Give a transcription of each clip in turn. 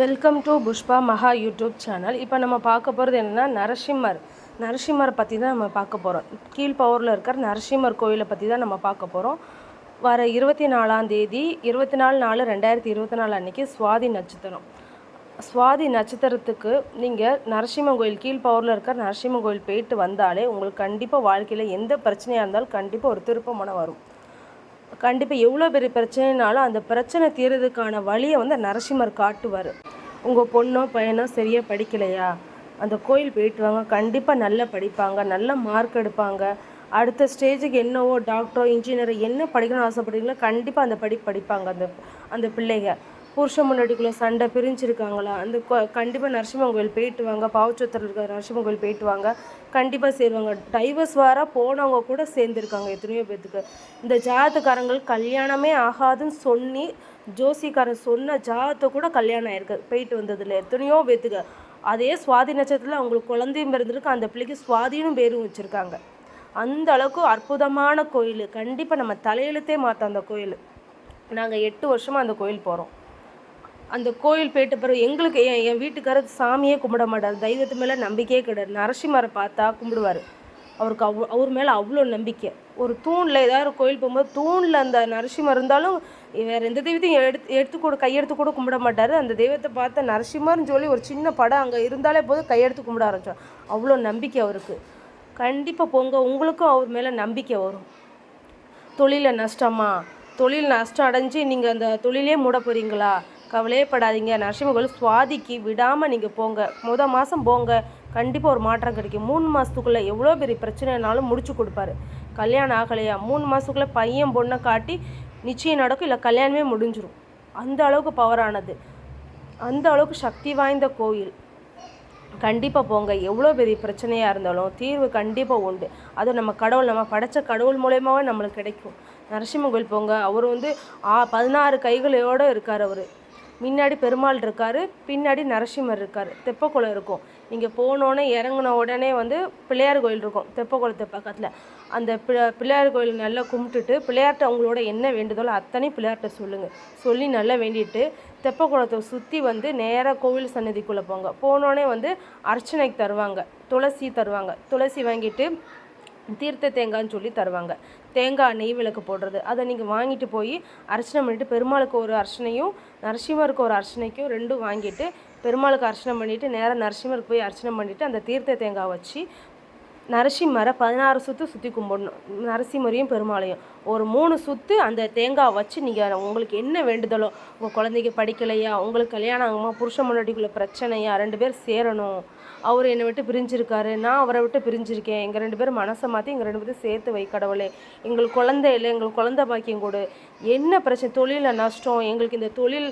Welcome to Pushpa மகா YouTube channel இப்போ நம்ம பார்க்க போகிறது என்னென்னா நரசிம்மர். நரசிம்மரை பற்றி தான் நம்ம பார்க்க போகிறோம் கீழ்பவரில் இருக்கிற நரசிம்மர் கோயிலை பற்றி தான் நம்ம பார்க்க போகிறோம் வர இருபத்தி நாலாம் தேதி இருபத்தி நாலு நாலு ரெண்டாயிரத்தி இருபத்தி நாலு அன்றைக்கி சுவாதி நட்சத்திரம். சுவாதி நட்சத்திரத்துக்கு நீங்கள் நரசிம்மன் கோயில் கீழ்பவரில் இருக்கிற நரசிம்மன் கோயில் போயிட்டு வந்தாலே உங்களுக்கு கண்டிப்பாக வாழ்க்கையில் எந்த பிரச்சனையாக இருந்தாலும் கண்டிப்பாக ஒரு திருப்பமான வரும். கண்டிப்பாக எவ்வளோ பெரிய பிரச்சனைனாலும் அந்த பிரச்சனை தீர்றதுக்கான வழியை வந்து நரசிம்மர் காட்டுவார். உங்கள் பொண்ணோ பையனோ சரியாக படிக்கலையா? அந்த கோயில் போயிட்டு வாங்க. கண்டிப்பாக நல்லா படிப்பாங்க நல்ல மார்க் எடுப்பாங்க. அடுத்த ஸ்டேஜுக்கு என்னவோ டாக்டரோ இன்ஜினியரோ என்ன படிக்கணும்னு ஆசைப்படுறீங்களோ கண்டிப்பாக அந்த படி படிப்பாங்க அந்த அந்த பிள்ளைங்க. புருஷன் முன்னாடிக்குள்ளே சண்டை பிரிஞ்சிருக்காங்களா? அந்த கண்டிப்பாக நரசிம்மன் கோயில் போயிட்டு வாங்க பாவச்சோத்தர் இருக்கிற நரசிம்மன் கோயில் போயிட்டு வாங்க கண்டிப்பாக சேருவாங்க. டைவர்ஸ் வாராக போனவங்க கூட சேர்ந்துருக்காங்க எத்தனையோ பேர்த்துக்கு இந்த ஜாதகாரங்கள் கல்யாணமே ஆகாதுன்னு சொல்லி ஜோசிக்காரன் சொன்ன ஜாதத்தை கூட கல்யாணம் ஆயிருக்கு. போயிட்டு வந்ததில்ல எத்தனையோ பேர்த்துக்கு அதே சுவாதி நட்சத்திரத்தில் அவங்களுக்கு குழந்தையும் பிறந்திருக்கு. அந்த பிள்ளைக்கு சுவாதினும் பேரும் வச்சுருக்காங்க. அந்த அளவுக்கு அற்புதமான கோயில். கண்டிப்பாக நம்ம தலையெழுத்தே மாற்றோம் அந்த கோயில். நாங்கள் எட்டு வருஷமாக அந்த கோயில் போகிறோம் அந்த கோயில் போயிட்ட பிறகு எங்களுக்கு என் என் வீட்டுக்காரர் சாமியே கும்பிட மாட்டார். தெய்வத்து மேலே நம்பிக்கையே கிடையாது. நரசிம்மரை பார்த்தா கும்பிடுவார். அவருக்கு அவ் அவர் மேலே அவ்வளோ நம்பிக்கை. ஒரு தூணில் ஏதாவது கோயில் போகும்போது தூணில் அந்த நரசிம்மர் இருந்தாலும் வேறு எந்த தெய்வத்தையும் எடுத்து எடுத்து கூட கையெடுத்து கூட கும்பிட மாட்டார். அந்த தெய்வத்தை பார்த்த நரசிம்மர்னு சொல்லி ஒரு சின்ன படம் அங்கே இருந்தாலே போதும் கையெடுத்து கும்பிட ஆரம்பிச்சோம் அவ்வளோ நம்பிக்கை அவருக்கு. கண்டிப்பாக போங்க. உங்களுக்கும் அவர் மேலே நம்பிக்கை வரும். தொழிலில் நஷ்டமா? தொழில் நஷ்டம் அடைஞ்சு நீங்கள் அந்த தொழிலே மூட போகிறீங்களா கவலையே படாதீங்க நரசிம்மகோவில் சுவாதிக்கு விடாமல் நீங்கள் போங்க. முத மாதம் போங்க. கண்டிப்பாக ஒரு மாற்றம் கிடைக்கும். மூணு மாதத்துக்குள்ளே எவ்வளோ பெரிய பிரச்சனைனாலும் முடிச்சு கொடுப்பாரு. கல்யாணம் ஆகலையா? மூணு மாதத்துக்குள்ளே பையன் பொண்ணை காட்டி நிச்சயம் நடக்கும். இல்லை கல்யாணமே முடிஞ்சிடும் அந்த அளவுக்கு பவரானது அந்த அளவுக்கு சக்தி வாய்ந்த கோயில். கண்டிப்பாக போங்க. எவ்வளோ பெரிய பிரச்சனையாக இருந்தாலும் தீர்வு கண்டிப்பாக உண்டு. அது நம்ம கடவுள் நம்ம படைத்த கடவுள் மூலயமாவே நம்மளுக்கு கிடைக்கும். நரசிம்ம கோயில் போங்க. அவர் வந்து ஆ பதினாறு கைகளோடு இருக்கார் அவர். முன்னாடி பெருமாள் இருக்கார் பின்னாடி நரசிம்மர் இருக்கார். தெப்பக்குளம் இருக்கும். நீங்கள் போனோடனே இறங்கின உடனே வந்து பிள்ளையார் கோயில் இருக்கும் தெப்பக்குளத்து பக்கத்தில். அந்த பிள்ளையார் கோயில் நல்லா கும்பிட்டுட்டு பிள்ளையார்கிட்ட அவங்களோட என்ன வேண்டுதலோ அத்தனை பிள்ளையார்கிட்ட சொல்லுங்கள் சொல்லி நல்லா வேண்டிட்டு தெப்பக்குளத்தை சுற்றி வந்து நேராக கோவில் சன்னதிக்குள்ளே போங்க. போனோடனே வந்து அர்ச்சனைக்கு தருவாங்க துளசி தருவாங்க. துளசி வாங்கிட்டு தீர்த்த தேங்காய்னு சொல்லி தருவாங்க. தேங்காய் நெய் விளக்கு போடுறது. அதை நீங்கள் வாங்கிட்டு போய் அர்ச்சனை பண்ணிவிட்டு பெருமாளுக்கு ஒரு அர்ச்சனையும் நரசிம்மருக்கு ஒரு அர்ச்சனைக்கும் ரெண்டும் வாங்கிட்டு பெருமாளுக்கு அர்ச்சனை பண்ணிவிட்டு நேராக நரசிம்மருக்கு போய் அர்ச்சனை பண்ணிவிட்டு அந்த தீர்த்த தேங்காய் வச்சு நரசிம்மரை பதினாறு சுற்று சுற்றி கும்பிடணும். நரசிம்மரையும் பெருமாளையும். ஒரு மூணு சுற்று அந்த தேங்காய் வச்சு நீங்கள் உங்களுக்கு என்ன வேண்டுதலோ உங்கள் குழந்தைக்கு படிக்கலையா உங்களுக்கு கல்யாணம் ஆகுமா புருஷ முன்னாடிக்குள்ள பிரச்சனையா ரெண்டு பேர் சேரணும். அவர் என்னை விட்டு பிரிஞ்சிருக்காரு. நான் அவரை விட்டு பிரிஞ்சிருக்கேன். எங்கள் ரெண்டு பேரும் மனசை மாற்றி எங்கள் ரெண்டு பேரும் சேர்த்து வை கடவுளே. எங்கள் குழந்தை இல்லை எங்கள் குழந்த பாக்கியம் கொடு. என்ன பிரச்சனை? தொழிலில் நஷ்டம். எங்களுக்கு இந்த தொழில்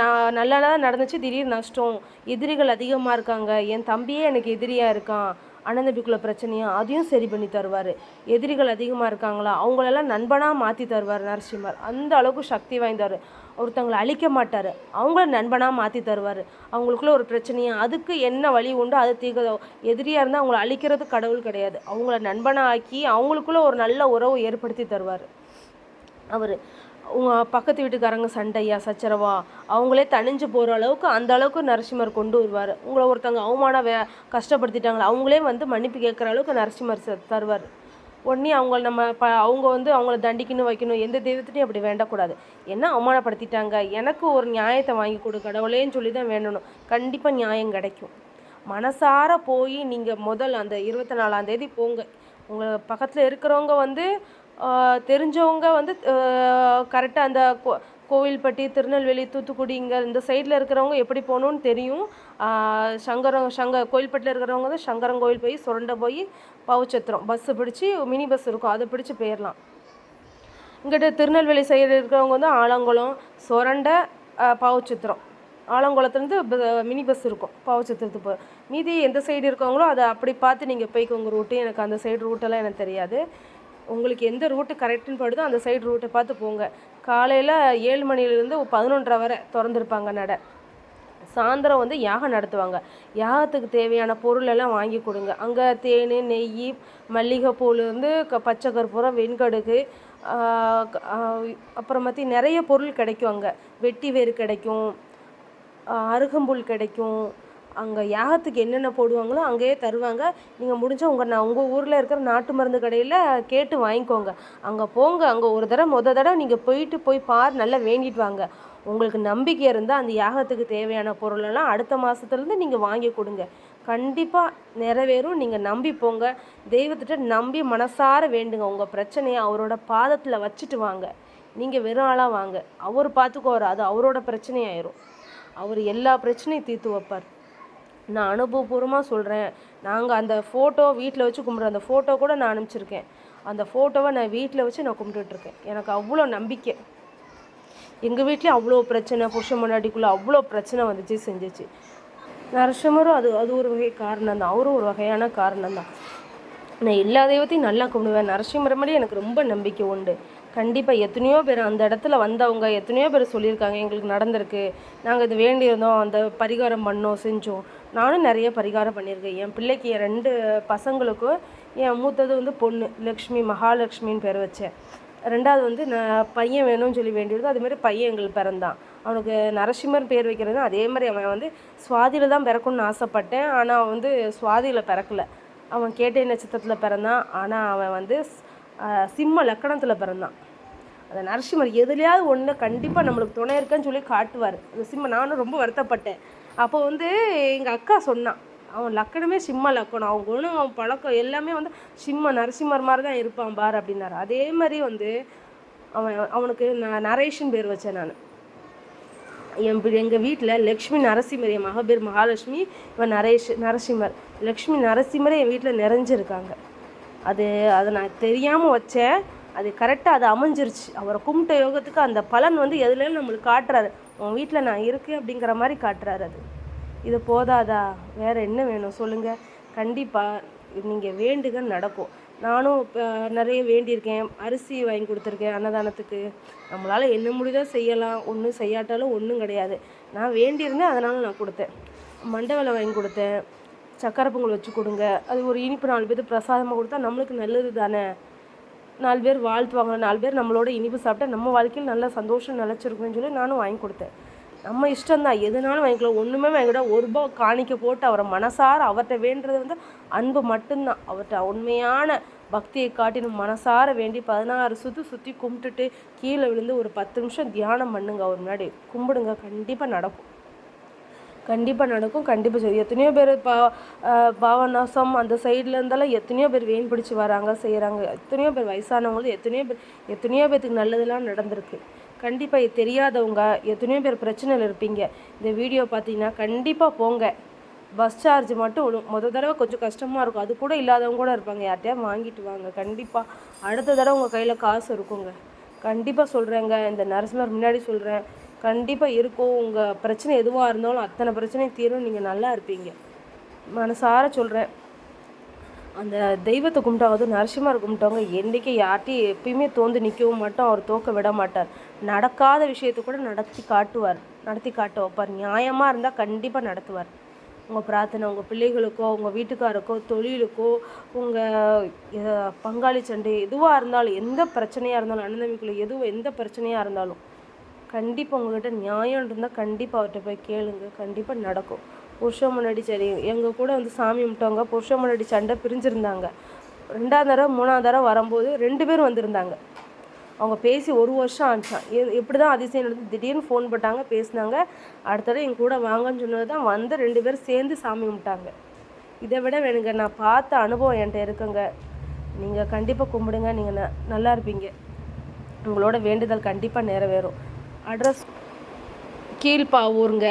நான் நல்லா நடந்துச்சு திடீர் நஷ்டம். எதிரிகள் அதிகமாக இருக்காங்க. என் தம்பியே எனக்கு எதிரியாக இருக்கான். அண்ணன் தம்பிக்குள்ள பிரச்சனையா? அதையும் சரி பண்ணி தருவார். எதிரிகள் அதிகமாக இருக்காங்களா? அவங்களெல்லாம் நண்பனாக மாற்றி தருவார் நரசிம்மர். அந்த அளவுக்கு சக்தி வாய்ந்தவர். ஒருத்தவங்களை அழிக்க மாட்டார். அவங்கள நண்பனாக மாற்றி தருவார். அவங்களுக்குள்ள ஒரு பிரச்சனையாக அதுக்கு என்ன வழி உண்டோ அது தீர்க்க எதிரியாக இருந்தால் அவங்கள அழிக்கிறது கடவுள் கிடையாது. அவங்கள நண்பனாக ஆக்கி அவங்களுக்குள்ள ஒரு நல்ல உறவு ஏற்படுத்தி தருவார். அவர் உங்கள் பக்கத்து வீட்டுக்காரங்க சண்டையா சச்சரவா அவங்களே தணிஞ்சு போகிற அளவுக்கு அந்த அளவுக்கு நரசிம்மர் கொண்டு வருவார். உங்களை ஒருத்தவங்க அவமானம் வே கஷ்டப்படுத்திட்டாங்களா அவங்களே வந்து மன்னிப்பு கேட்குற அளவுக்கு நரசிம்மர் தருவார். உடனே அவங்க நம்ம ப அவங்க வந்து அவங்கள தண்டிக்கணும் வைக்கணும். எந்த தெய்வத்திட்டையும் அப்படி வேண்டக்கூடாது. என்ன அவமானப்படுத்திட்டாங்க? எனக்கு ஒரு நியாயத்தை வாங்கி கொடு கடவுளேன்னு சொல்லி தான் வேண்டணும். கண்டிப்பாக நியாயம் கிடைக்கும். மனசார போய் நீங்கள் முதல் அந்த இருபத்தி நாலாந்தேதி போங்க. உங்கள் பக்கத்தில் இருக்கிறவங்க வந்து தெரிஞ்சவங்க வந்து கரெக்டாக அந்த கோவில்பட்டி திருநெல்வேலி தூத்துக்குடி இங்கே இந்த சைடில் இருக்கிறவங்க எப்படி போகணுன்னு தெரியும். சங்கரம் சங்க கோயில்பட்டியில் இருக்கிறவங்க வந்து சங்கரன் கோயில் போய் சுரண்ட போய் பவுச்சத்திரம். பஸ்ஸு பிடிச்சி மினி பஸ் இருக்கும். அதை பிடிச்சி போயிடலாம் இங்கிட்ட திருநெல்வேலி சைடு இருக்கிறவங்க வந்து ஆலங்குளம் சுரண்டை பவுச்சத்திரம். ஆலங்குளத்துலேருந்து மினி பஸ் இருக்கும். பாவச்சத்திரத்துக்கு போ மீதி எந்த சைடு இருக்கவங்களோ அதை அப்படி பார்த்து நீங்கள் போய்க்கோங்க ரூட்டு எனக்கு அந்த சைடு ரூட்டெல்லாம் எனக்கு தெரியாது. உங்களுக்கு எந்த ரூட்டு கரெக்டுன்னு படுதோ அந்த சைடு ரூட்டை பார்த்து போங்க. காலையில் ஏழு மணிலேருந்து பதினொன்றரை வரை திறந்துருப்பாங்க நடை. சாயந்தரம் வந்து யாகம் நடத்துவாங்க. யாகத்துக்கு தேவையான பொருள் எல்லாம் வாங்கி கொடுங்க. அங்கே தேன் நெய் மல்லிகைப்பூலேருந்து க பச்சை கற்பூரம் வெண்கடுகு அப்புறமாத்தி நிறைய பொருள் கிடைக்கும் அங்கே. வெட்டி வேறு கிடைக்கும் அருகம்புல் கிடைக்கும். அங்கே யாகத்துக்கு என்னென்ன போடுவாங்களோ அங்கேயே தருவாங்க. நீங்கள் முடிஞ்சால் உங்கள் நான் உங்கள் ஊரில் இருக்கிற நாட்டு மருந்து கடையில் கேட்டு வாங்கிக்கோங்க. அங்கே போங்க. அங்கே ஒரு தடவை முத தடவை நீங்கள் போயிட்டு போய் பார் நல்லா வேண்டிட்டு வாங்க. உங்களுக்கு நம்பிக்கை இருந்தால் அந்த யாகத்துக்கு தேவையான பொருளெல்லாம் அடுத்த மாதத்துலேருந்து நீங்கள் வாங்கி கொடுங்க. கண்டிப்பாக நிறைவேறும். நீங்கள் நம்பி போங்க. தெய்வத்திட்ட நம்பி மனசார வேண்டுங்க. உங்கள் பிரச்சனையை அவரோட பாதத்தில் வச்சுட்டு வாங்க. நீங்கள் வெறும் ஆளாக வாங்க. அவர் பார்த்துக்குவார் அது அவரோட பிரச்சனையாயிரும். அவர் எல்லா பிரச்சனையும் தீர்த்து வைப்பார். நான் அனுபவபூர்வமாக சொல்கிறேன் நாங்கள் அந்த ஃபோட்டோ வீட்டில் வச்சு கும்பிட்ற அந்த ஃபோட்டோ கூட நான் அனுப்பிச்சிருக்கேன். அந்த ஃபோட்டோவை நான் வீட்டில் வச்சு நான் கும்பிட்டுட்ருக்கேன். எனக்கு அவ்வளோ நம்பிக்கை. எங்கள் வீட்லேயும் அவ்வளோ பிரச்சனை புருஷன் முன்னாடிக்குள்ளே அவ்வளோ பிரச்சனை வந்துச்சு செஞ்சுச்சு. நரசிம்மரும் அது அது ஒரு வகை காரணம் தான் அவரும் ஒரு வகையான காரணம் தான் நான் எல்லா தெய்வத்தையும் நல்லா கும்பிடுவேன். நரசிம்மர் மாதிரி எனக்கு ரொம்ப நம்பிக்கை உண்டு. கண்டிப்பாக எத்தனையோ பேர் அந்த இடத்துல வந்தவங்க எத்தனையோ பேர் சொல்லியிருக்காங்க எங்களுக்கு நடந்திருக்கு. நாங்கள் இது வேண்டியிருந்தோம் அந்த பரிகாரம் பண்ணோம் செஞ்சோம். நானும் நிறைய பரிகாரம் பண்ணியிருக்கேன். என் பிள்ளைக்கு என் ரெண்டு பசங்களுக்கும் என் மூத்தது வந்து பொண்ணு லக்ஷ்மி மகாலட்சுமின்னு பேர் வச்சேன். ரெண்டாவது வந்து நான் பையன் வேணும்னு சொல்லி வேண்டியது அதுமாரி பையன் எங்களுக்கு பிறந்தான். அவனுக்கு நரசிம்மர் பேர் வைக்கிறது. அதே மாதிரி அவன் வந்து சுவாதியில் தான் பிறக்கணும்னு ஆசைப்பட்டேன். ஆனால் அவன் வந்து சுவாதியில் பிறக்கல. அவன் கேட்டை நட்சத்திரத்தில் பிறந்தான். ஆனால் அவன் வந்து சிம்ம லக்கணத்தில் பிறந்தான். அந்த நரசிம்மர் எதுலையாவது ஒன்று கண்டிப்பாக நம்மளுக்கு துணை இருக்கேன்னு சொல்லி காட்டுவார். அந்த சிம்ம நானும் ரொம்ப வருத்தப்பட்டேன். அப்போ வந்து எங்கள் அக்கா சொன்னான் அவன் லக்கணமே சிம்ம லக்கணம். அவன் குணம் அவன் பழக்கம் எல்லாமே வந்து சிம்ம நரசிம்மர் மாதிரி தான் இருப்பான் பார் அப்படின்னாரு. அதே மாதிரி வந்து அவன் அவனுக்கு நான் நரேஷன் பேர் வச்சேன் நான். என் எங்கள் வீட்டில் லக்ஷ்மி நரசிம்மர் என் மகபேர் மகாலட்சுமி இவன் நரேஷ் நரசிம்மர். லக்ஷ்மி நரசிம்மரே என் வீட்டில் நிறைஞ்சிருக்காங்க. அது அதை நான் தெரியாமல் வச்சேன். அது கரெக்டாக அது அமைஞ்சிருச்சு. அவரை கும்பிட்ட யோகத்துக்கு அந்த பலன் வந்து எதுலேயும் நம்மளுக்கு காட்டுறாரு. உன் வீட்டில் நான் இருக்கேன் அப்படிங்கிற மாதிரி காட்டுறாரு அது. இது போதாதா? வேறு என்ன வேணும்? சொல்லுங்கள் கண்டிப்பாக நீங்கள் வேண்டுக நடக்கும். நானும் இப்போ நிறைய வேண்டியிருக்கேன். அரிசி வாங்கி கொடுத்துருக்கேன் அன்னதானத்துக்கு. நம்மளால் என்ன முடியுதோ செய்யலாம். ஒன்றும் செய்யாட்டாலும் ஒன்றும் கிடையாது. நான் வேண்டியிருந்தேன் அதனால் நான் கொடுத்தேன். மண்டவலை வாங்கி கொடுத்தேன். சக்கரை பொங்கல் வச்சு கொடுங்க. அது ஒரு இனிப்பு நாலு பேருக்கு பிரசாதமாக கொடுத்தா நம்மளுக்கு நல்லது தானே நாலு பேர் வாழ்த்துவாங்க நாலு பேர் நம்மளோட இனிப்பு சாப்பிட்டா நம்ம வாழ்க்கையில் நல்ல சந்தோஷம் நிலச்சிருக்குன்னு சொல்லி நானும் வாங்கி கொடுத்தேன். நம்ம இஷ்டம்தான். எதுனாலும் வாங்கிக்கலாம். ஒன்றுமே வாங்கிக்கூட ஒரு ரூபா காணிக்க போட்டு அவரை மனசார அவர்கிட்ட வேண்டது வந்து அன்பு மட்டும்தான். அவர்கிட்ட உண்மையான பக்தியை காட்டி நம்ம மனசார வேண்டி பதினாறு சுற்றி சுற்றி கும்பிட்டுட்டு கீழே விழுந்து ஒரு பத்து நிமிஷம் தியானம் பண்ணுங்க. அவர் முன்னாடி கும்பிடுங்க. கண்டிப்பாக நடக்கும். கண்டிப்பாக நடக்கும் கண்டிப்பாக செய்யும். எத்தனையோ பேர் பா பாவநாசம் அந்த சைடில் இருந்தாலும் எத்தனையோ பேர் வெயின் பிடிச்சி வராங்க செய்கிறாங்க எத்தனையோ பேர் வயசானவங்களும் எத்தனையோ பேர் எத்தனையோ பேர்த்துக்கு நல்லதெல்லாம் நடந்திருக்கு. கண்டிப்பாக இது தெரியாதவங்க எத்தனையோ பேர் பிரச்சனையில் இருப்பீங்க. இந்த வீடியோ பார்த்தீங்கன்னா கண்டிப்பாக போங்க. பஸ் சார்ஜ் மட்டும் ஒரு- முத தடவை கொஞ்சம் கஷ்டமாக இருக்கும். அது கூட இல்லாதவங்க கூட இருப்பாங்க. யார்கிட்டயா வாங்கிட்டு வாங்க. கண்டிப்பாக அடுத்த தடவை உங்கள் கையில் காசு இருக்குங்க. கண்டிப்பாக சொல்கிறேங்க இந்த நரசிம்மர் முன்னாடி சொல்கிறேன் கண்டிப்பாக இருக்கும். உங்கள் பிரச்சனை எதுவாக இருந்தாலும் அத்தனை பிரச்சனையும் தீரும். நீங்கள் நல்லா இருப்பீங்க. மனசார சொல்கிறேன் அந்த தெய்வத்தை கும்பிட்டாவது நரசிம்மர் கும்பிட்டவங்க என்றைக்கு யார்ட்டையும் எப்பயுமே தோந்து நிற்கவும் மாட்டோம். அவர் தோக்க விட மாட்டார். நடக்காத விஷயத்தை கூட நடத்தி காட்டுவார். நடத்தி காட்ட வைப்பார் நியாயமாக இருந்தால் கண்டிப்பாக நடத்துவார். உங்கள் பிரார்த்தனை உங்கள் பிள்ளைகளுக்கோ உங்கள் வீட்டுக்காருக்கோ தொழிலுக்கோ உங்கள் பங்காளி சண்டை எதுவாக இருந்தாலும் எந்த பிரச்சனையாக இருந்தாலும் அண்ணன் தம்பிக்குள்ளே எதுவும் எந்த பிரச்சனையாக இருந்தாலும் கண்டிப்பாக உங்கள்கிட்ட நியாயம் இருந்தால் கண்டிப்பாக அவர்கிட்ட போய் கேளுங்க. கண்டிப்பாக நடக்கும். புருஷன் முன்னாடி சரி எங்கள் கூட வந்து சாமி கும்பிட்டவங்க புருஷன் முன்னாடி சண்டை பிரிஞ்சிருந்தாங்க. ரெண்டாவது தடவை மூணாவது தடவை வரும்போது ரெண்டு பேரும் வந்திருந்தாங்க. அவங்க பேசி ஒரு வருஷம் ஆச்சான் எப்படி தான் அதிசயம் நடந்து திடீர்னு ஃபோன் போட்டாங்க பேசினாங்க. அடுத்த தடவை என் கூட வாங்கன்னு சொன்னது தான் வந்து ரெண்டு பேரும் சேர்ந்து சாமி கும்பிட்டாங்க. இதை விட வேணுங்க நான் பார்த்த அனுபவம் என்கிட்ட இருக்குங்க. நீங்கள் கண்டிப்பாக கும்பிடுங்க நீங்கள் ந நல்லா இருப்பீங்க. உங்களோட வேண்டுதல் கண்டிப்பாக நிறைவேறும். அட்ரஸ் கீழ்ப்பாவூருங்க.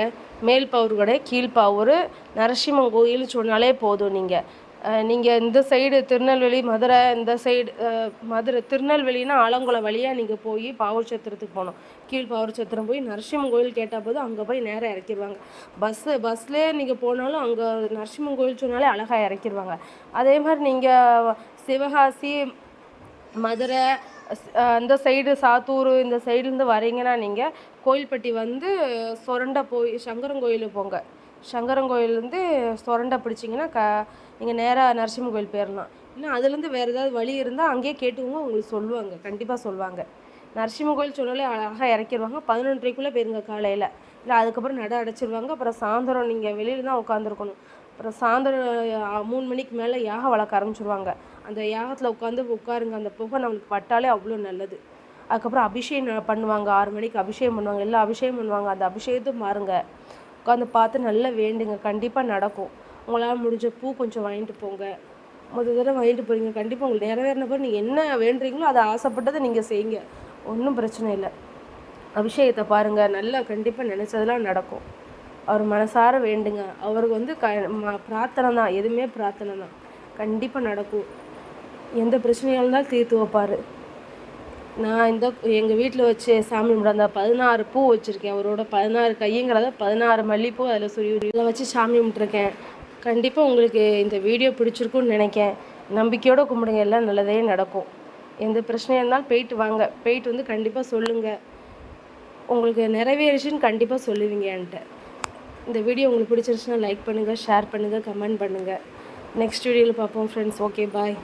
மேல்பாவூர் கடை கீழ்ப்பாவூர். நரசிம்மன் கோயில் சொன்னாலே போதும் நீங்கள் நீங்கள் இந்த சைடு திருநெல்வேலி மதுரை இந்த சைடு மதுரை திருநெல்வேலினா ஆலங்குளம் வழியாக நீங்கள் போய் பாவூர் சத்திரத்துக்கு போகணும் கீழ்ப்பாவூர் சத்திரம் போய் நரசிம்மன் கோயில் கேட்டால் போதும் அங்கே போய் நேராக இறக்கிடுவாங்க பஸ்ஸு பஸ்லேயே நீங்கள் போனாலும் அங்கே நரசிம்மன் கோயில் சொன்னாலே அழகாக இறக்கிடுவாங்க அதே மாதிரி நீங்கள் சிவகாசி மதுரை இந்த அந்த சைடு சாத்தூர் இந்த சைடுலேருந்து வரீங்கன்னா நீங்கள் கோயில்பட்டி வந்து சொரண்டை போய் சங்கரன் கோயிலுக்கு போங்க. சங்கரன் கோயிலேருந்து சொரண்டை பிடிச்சிங்கன்னா க நீங்கள் நேராக நரசிம்மன் கோயில் போயிடலாம் இல்லை அதுலேருந்து வேறு ஏதாவது வழி இருந்தால் அங்கேயே கேட்டுக்கோங்க உங்களுக்கு சொல்லுவாங்க கண்டிப்பாக சொல்லுவாங்க. நரசிம்ம கோயில் சொல்லலே அழகாக இறக்கிடுவாங்க பதினொன்றரைக்குள்ளே போயிருங்க காலையில். இல்லை அதுக்கப்புறம் நட அடைச்சிருவாங்க அப்புறம் சாயந்தரம் நீங்கள் வெளியில் தான் உட்காந்துருக்கணும் அப்புறம் சாயந்தரம் மூணு மணிக்கு மேலே யாகம் வளர்க்க ஆரம்பிச்சிருவாங்க. அந்த யாகத்தில் உட்காந்து உட்காருங்க. அந்த புகை நம்மளுக்கு பட்டாலே அவ்வளோ நல்லது. அதுக்கப்புறம் அபிஷேகம் பண்ணுவாங்க. ஆறு மணிக்கு அபிஷேகம் பண்ணுவாங்க. எல்லாம் அபிஷேகம் பண்ணுவாங்க. அந்த அபிஷேகத்தை மாறுங்க. உட்காந்து பார்த்து நல்லா வேண்டுங்க. கண்டிப்பாக நடக்கும். உங்களால் முடிஞ்ச பூ கொஞ்சம் வாங்கிட்டு போங்க. முத தடவை வாங்கிட்டு போகிறீங்க கண்டிப்பாக உங்களுக்கு நிறைவேறினப்போ நீங்கள் என்ன வேண்டுறீங்களோ அதை ஆசைப்பட்டதை நீங்கள் செய்யுங்க. ஒன்றும் பிரச்சனை இல்லை. அபிஷேகத்தை பாருங்கள் நல்லா கண்டிப்பாக நினச்சதெல்லாம் நடக்கும். அவர் மனசார வேண்டுங்க. அவருக்கு வந்து க ம- பிரார்த்தனை தான் எதுவுமே பிரார்த்தனை தான் கண்டிப்பாக நடக்கும். எந்த பிரச்சனையாக இருந்தாலும் தீர்த்து வைப்பார். நான் இந்த எங்கள் வீட்டில் வச்சு சாமி கும்பிட அந்த பதினாறு பூ வச்சுருக்கேன். அவரோட பதினாறு கையங்கிறத பதினாறு மல்லிப்பூ அதில் சுரி இதில் வச்சு சாமி கும்பிட்ருக்கேன் கண்டிப்பாக உங்களுக்கு இந்த வீடியோ பிடிச்சிருக்குன்னு நினைக்கேன் நம்பிக்கையோடு கும்பிடுங்க. எல்லாம் நல்லதே நடக்கும். எந்த பிரச்சனையாக இருந்தாலும் போயிட்டு வாங்க. போயிட்டு வந்து கண்டிப்பாக சொல்லுங்கள் உங்களுக்கு நிறைவேறுச்சுன்னு கண்டிப்பாக சொல்லுவீங்க என்கிட்ட. இந்த வீடியோ உங்களுக்கு பிடிச்சிருச்சுன்னா லைக் பண்ணுங்கள் ஷேர் பண்ணுங்கள் கமெண்ட் பண்ணுங்கள் நெக்ஸ்ட் வீடியோவில் பார்ப்போம் ஃப்ரெண்ட்ஸ் ஓகே பாய்